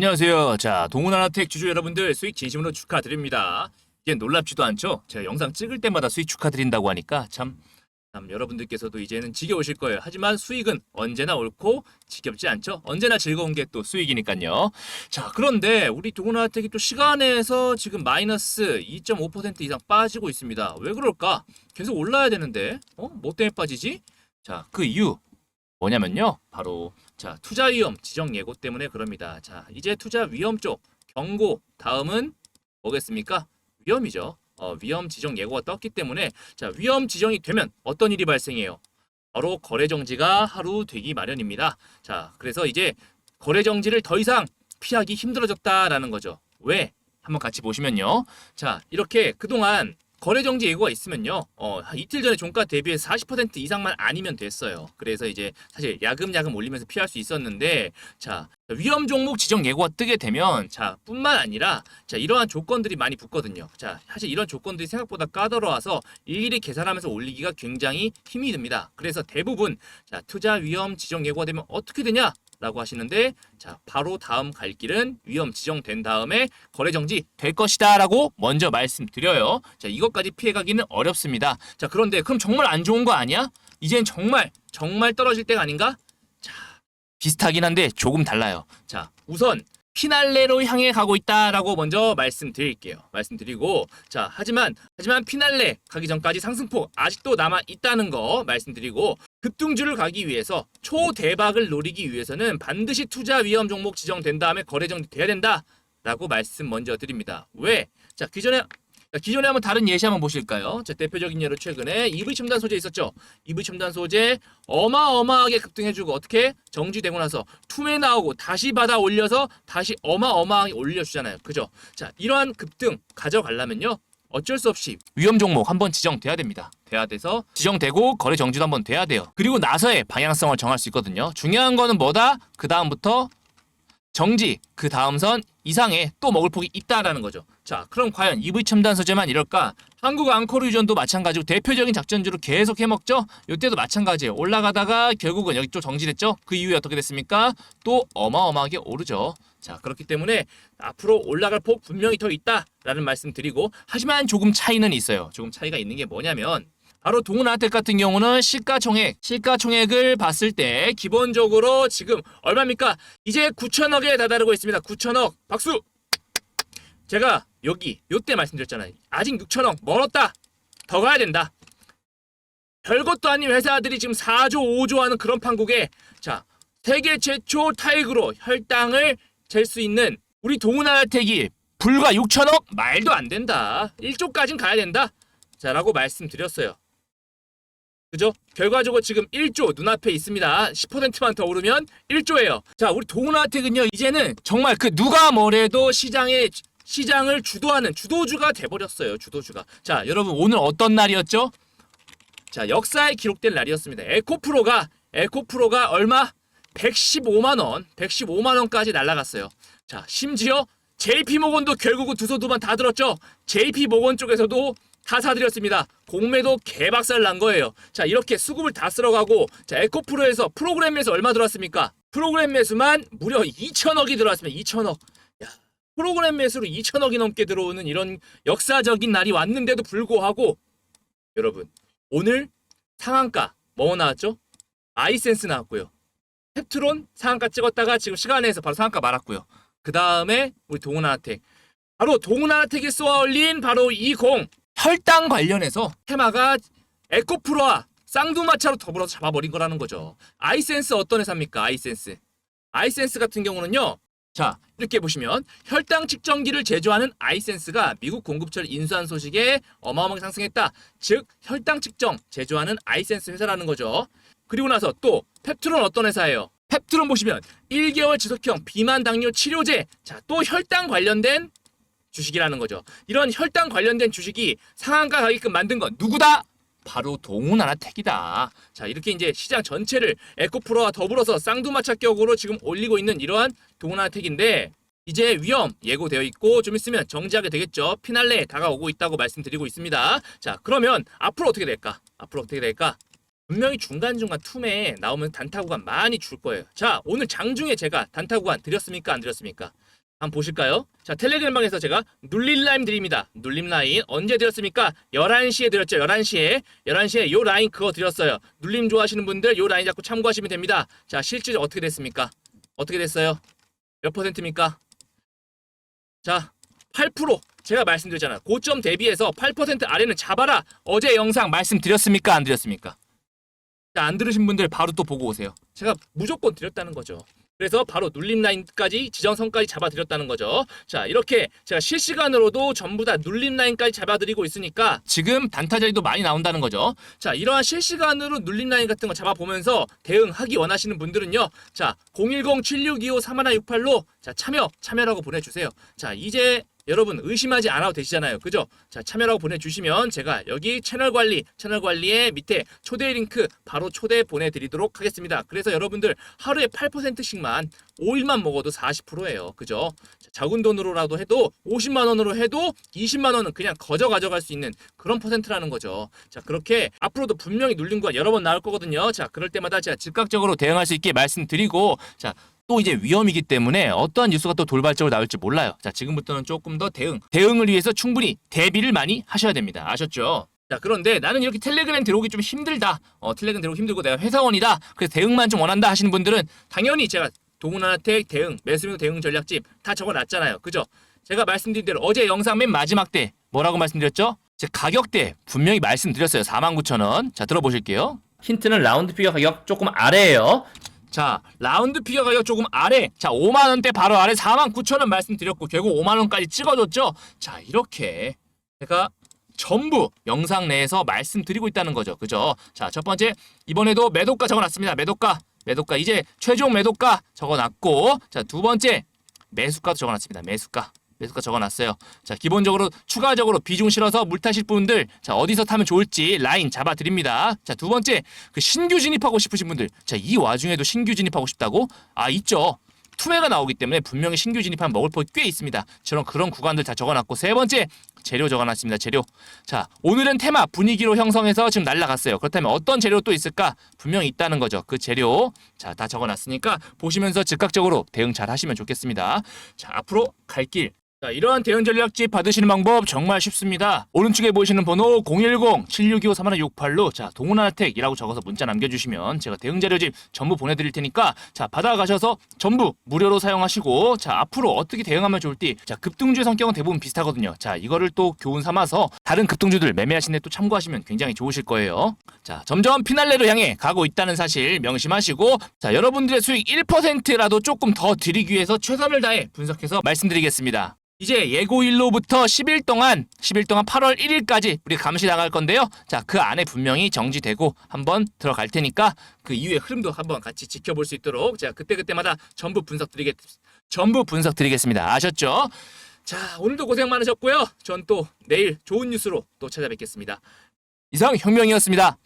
안녕하세요. 자, 동훈하나텍 주주 여러분들 수익 진심으로 축하드립니다. 이제 놀랍지도 않죠? 제가 영상 찍을 때마다 수익 축하드린다고 하니까 참, 참 여러분들께서도 이제는 지겨우실 거예요. 하지만 수익은 언제나 옳고 지겹지 않죠? 언제나 즐거운 게 또 수익이니까요. 자, 그런데 우리 동훈하나텍이 또 시간에서 지금 마이너스 2.5% 이상 빠지고 있습니다. 왜 그럴까? 계속 올라야 되는데, 어? 뭐 때문에 빠지지? 자, 그 이유 뭐냐면요. 바로 자, 투자 위험 지정 예고 때문에 그럽니다. 자, 이제 투자 위험 쪽 경고 다음은 뭐겠습니까? 위험이죠. 어, 위험 지정 예고가 떴기 때문에 자, 위험 지정이 되면 어떤 일이 발생해요? 바로 거래 정지가 하루 되기 마련입니다. 자, 그래서 이제 거래 정지를 더 이상 피하기 힘들어졌다라는 거죠. 왜? 한번 같이 보시면요. 자, 이렇게 그동안 거래 정지 예고가 있으면요. 어, 한 이틀 전에 종가 대비해서 40% 이상만 아니면 됐어요. 그래서 이제 사실 야금야금 올리면서 피할 수 있었는데 자, 위험 종목 지정 예고가 뜨게 되면 자, 뿐만 아니라 자, 이러한 조건들이 많이 붙거든요. 자, 사실 이런 조건들이 생각보다 까다로워서 일일이 계산하면서 올리기가 굉장히 힘이 듭니다. 그래서 대부분 자, 투자 위험 지정 예고가 되면 어떻게 되냐? 라고 하시는데 자 바로 다음 갈 길은 위험 지정된 다음에 거래 정지 될 것이다 라고 먼저 말씀드려요. 자 이것까지 피해가기는 어렵습니다. 자 그런데 그럼 정말 안 좋은 거 아니야? 이젠 정말 정말 떨어질 때가 아닌가? 자 비슷하긴 한데 조금 달라요. 자 우선 피날레로 향해 가고 있다라고 먼저 말씀드릴게요. 말씀드리고 자 하지만 하지만 피날레 가기 전까지 상승폭 아직도 남아 있다는 거 말씀드리고 급등주를 가기 위해서 초대박을 노리기 위해서는 반드시 투자 위험 종목 지정된 다음에 거래 정지돼야 된다라고 말씀 먼저 드립니다. 왜? 자 기존에 자, 기존에 한번 다른 예시 한번 보실까요? 자, 대표적인 예로 최근에 EV 첨단 소재 있었죠. EV 첨단 소재 어마어마하게 급등해주고 어떻게 정지되고 나서 투매 나오고 다시 받아 올려서 다시 어마어마하게 올려주잖아요. 그죠? 자, 이러한 급등 가져가려면요. 어쩔 수 없이 위험 종목 한번 지정돼야 됩니다. 돼야 돼서 지정되고 거래 정지도 한번 돼야 돼요. 그리고 나서의 방향성을 정할 수 있거든요. 중요한 거는 뭐다? 그 다음부터 정지 그 다음 선 이상에 또 먹을 폭이 있다라는 거죠. 자, 그럼 과연 EV 첨단 소재만 이럴까? 한국 앙코르 유전도 마찬가지로 대표적인 작전주로 계속 해먹죠. 이때도 마찬가지예요. 올라가다가 결국은 여기 또 정지됐죠. 그 이후에 어떻게 됐습니까? 또 어마어마하게 오르죠. 자, 그렇기 때문에 앞으로 올라갈 폭 분명히 더 있다라는 말씀 드리고 하지만 조금 차이는 있어요. 조금 차이가 있는 게 뭐냐면 바로 동훈아텍 같은 경우는 시가총액, 시가총액을 봤을 때 기본적으로 지금 얼마입니까? 이제 9천억에 다다르고 있습니다. 9천억. 박수! 제가 여기 요때 말씀드렸잖아요. 아직 6천억 멀었다. 더 가야 된다. 별것도 아닌 회사들이 지금 4조, 5조 하는 그런 판국에 자, 세계 최초 타액으로 혈당을 잴 수 있는 우리 동훈아텍이 불과 6천억? 말도 안 된다. 1조까진 가야 된다. 자라고 말씀드렸어요. 그죠? 결과적으로 지금 1조 눈앞에 있습니다. 10%만 더 오르면 1조예요. 자, 우리 동훈아텍은요, 이제는 정말 그 누가 뭐래도 시장에 시장을 주도하는 주도주가 돼버렸어요. 주도주가. 자, 여러분 오늘 어떤 날이었죠? 자, 역사에 기록된 날이었습니다. 에코프로가 에코프로가 얼마? 115만 원, 115만 원까지 날라갔어요. 자, 심지어 JP모건도 결국은 두소 두번 다 들었죠. JP모건 쪽에서도 다 사드렸습니다. 공매도 개박살 난 거예요. 자, 이렇게 수급을 다 쓸어가고, 자, 에코프로에서 프로그램 매수 얼마 들어왔습니까? 프로그램 매수만 무려 2천억이 들어왔습니다. 2천억. 야, 프로그램 매수로 2천억이 넘게 들어오는 이런 역사적인 날이 왔는데도 불구하고, 여러분, 오늘 상한가 뭐 나왔죠? 아이센스 나왔고요. 펩트론 상한가 찍었다가 지금 시간에서 바로 상한가 말았고요. 그 다음에 우리 동훈아텍. 바로 동훈아텍이 쏘아 올린 바로 이 공. 혈당 관련해서 테마가 에코프로와 쌍두마차로 더불어서 잡아버린 거라는 거죠. 아이센스 어떤 회사입니까? 아이센스. 아이센스 같은 경우는요. 자, 이렇게 보시면 혈당 측정기를 제조하는 아이센스가 미국 공급처를 인수한 소식에 어마어마하게 상승했다. 즉, 혈당 측정 제조하는 아이센스 회사라는 거죠. 그리고 나서 또 펩트론 어떤 회사예요? 펩트론 보시면 1개월 지속형 비만 당뇨 치료제. 자, 또 혈당 관련된 주식이라는 거죠. 이런 혈당 관련된 주식이 상한가 가게끔 만든 건 누구다? 바로 동훈하나택이다. 자 이렇게 이제 시장 전체를 에코프로와 더불어서 쌍두마차 격으로 지금 올리고 있는 이러한 동훈하나택인데 이제 위험 예고되어 있고 좀 있으면 정지하게 되겠죠. 피날레 다가오고 있다고 말씀드리고 있습니다. 자 그러면 앞으로 어떻게 될까? 앞으로 어떻게 될까? 분명히 중간중간 툼에 나오면 단타 구간 많이 줄 거예요. 자, 오늘 장중에 제가 단타 구간 드렸습니까? 안 드렸습니까? 한번 보실까요? 자, 텔레그램방에서 제가 눌림 라인 드립니다. 눌림 라인 언제 드렸습니까? 11시에 드렸죠. 11시에. 11시에 요 라인 그거 드렸어요. 눌림 좋아하시는 분들 요 라인 자꾸 참고하시면 됩니다. 자, 실질 어떻게 됐습니까? 어떻게 됐어요? 몇 퍼센트입니까? 자, 8% 제가 말씀드렸잖아요. 고점 대비해서 8% 아래는 잡아라. 어제 영상 말씀드렸습니까? 안 드렸습니까? 자, 안 들으신 분들 바로 또 보고 오세요. 제가 무조건 드렸다는 거죠. 그래서 바로 눌림 라인까지 지정선까지 잡아드렸다는 거죠. 자 이렇게 제가 실시간으로도 전부 다 눌림 라인까지 잡아드리고 있으니까 지금 단타 자리도 많이 나온다는 거죠. 자 이러한 실시간으로 눌림 라인 같은 거 잡아보면서 대응하기 원하시는 분들은요. 자 010-7625-3168로 자 참여 참여라고 보내주세요. 자 이제 여러분 의심하지 않아도 되시잖아요. 그죠? 자, 참여라고 보내주시면 제가 여기 채널 관리, 채널 관리에 밑에 초대 링크 바로 초대 보내드리도록 하겠습니다. 그래서 여러분들 하루에 8%씩만 5일만 먹어도 40%예요. 그죠? 자, 적은 돈으로라도 해도 50만 원으로 해도 20만 원은 그냥 거저 가져갈 수 있는 그런 퍼센트라는 거죠. 자, 그렇게 앞으로도 분명히 눌린 거 여러 번 나올 거거든요. 자, 그럴 때마다 제가 즉각적으로 대응할 수 있게 말씀드리고 자, 또 이제 위험이기 때문에 어떠한 뉴스가 또 돌발적으로 나올지 몰라요. 자, 지금부터는 조금 더 대응, 대응을 위해서 충분히 대비를 많이 하셔야 됩니다. 아셨죠? 자, 그런데 나는 이렇게 텔레그램 들어오기 좀 힘들다. 어, 텔레그램 들어오기 힘들고 내가 회사원이다. 그래서 대응만 좀 원한다 하시는 분들은 당연히 제가 동훈아택 대응, 매수명 대응 전략집 다 적어놨잖아요. 그죠? 제가 말씀드린 대로 어제 영상 맨 마지막 때 뭐라고 말씀드렸죠? 제 가격대 분명히 말씀드렸어요. 49,000원. 자, 들어보실게요. 힌트는 라운드 피겨 가격 조금 아래예요. 자, 라운드 피겨 가격 조금 아래. 자, 5만 원대 바로 아래 4만 9천 원 말씀드렸고 결국 5만 원까지 찍어줬죠. 자, 이렇게 제가 전부 영상 내에서 말씀드리고 있다는 거죠. 그죠? 자, 첫 번째 이번에도 매도가 적어놨습니다. 매도가, 매도가 이제 최종 매도가 적어놨고, 자, 두 번째 매수가도 적어놨습니다. 매수가. 매수가 적어놨어요. 자, 기본적으로 추가적으로 비중 실어서 물 타실 분들, 자, 어디서 타면 좋을지 라인 잡아드립니다. 자, 두 번째, 그 신규 진입하고 싶으신 분들, 자, 이 와중에도 신규 진입하고 싶다고? 아, 있죠. 투매가 나오기 때문에 분명히 신규 진입하면 먹을 폭이 꽤 있습니다. 저런 그런 구간들 다 적어놨고 세 번째 재료 적어놨습니다. 재료. 자 오늘은 테마 분위기로 형성해서 지금 날라갔어요. 그렇다면 어떤 재료 또 있을까? 분명히 있다는 거죠. 그 재료 자 다 적어놨으니까 보시면서 즉각적으로 대응 잘 하시면 좋겠습니다. 자 앞으로 갈 길. 자, 이러한 대응 전략집 받으시는 방법 정말 쉽습니다. 오른쪽에 보이시는 번호 010-7625-3168로 자, 동훈아텍이라고 적어서 문자 남겨주시면 제가 대응 자료집 전부 보내드릴 테니까 자, 받아가셔서 전부 무료로 사용하시고 자, 앞으로 어떻게 대응하면 좋을지 자, 급등주의 성격은 대부분 비슷하거든요. 자, 이거를 또 교훈 삼아서 다른 급등주들 매매하시는 데 또 참고하시면 굉장히 좋으실 거예요. 자, 점점 피날레로 향해 가고 있다는 사실 명심하시고 자, 여러분들의 수익 1%라도 조금 더 드리기 위해서 최선을 다해 분석해서 말씀드리겠습니다. 이제 예고 일로부터 10일 동안 10일 동안 8월 1일까지 우리 감시 나갈 건데요. 자, 그 안에 분명히 정지되고 한번 들어갈 테니까 그 이후의 흐름도 한번 같이 지켜볼 수 있도록 제가 그때그때마다 전부 분석 드리겠 전부 분석 드리겠습니다. 아셨죠? 자, 오늘도 고생 많으셨고요. 전 또 내일 좋은 뉴스로 또 찾아뵙겠습니다. 이상 혁명이었습니다.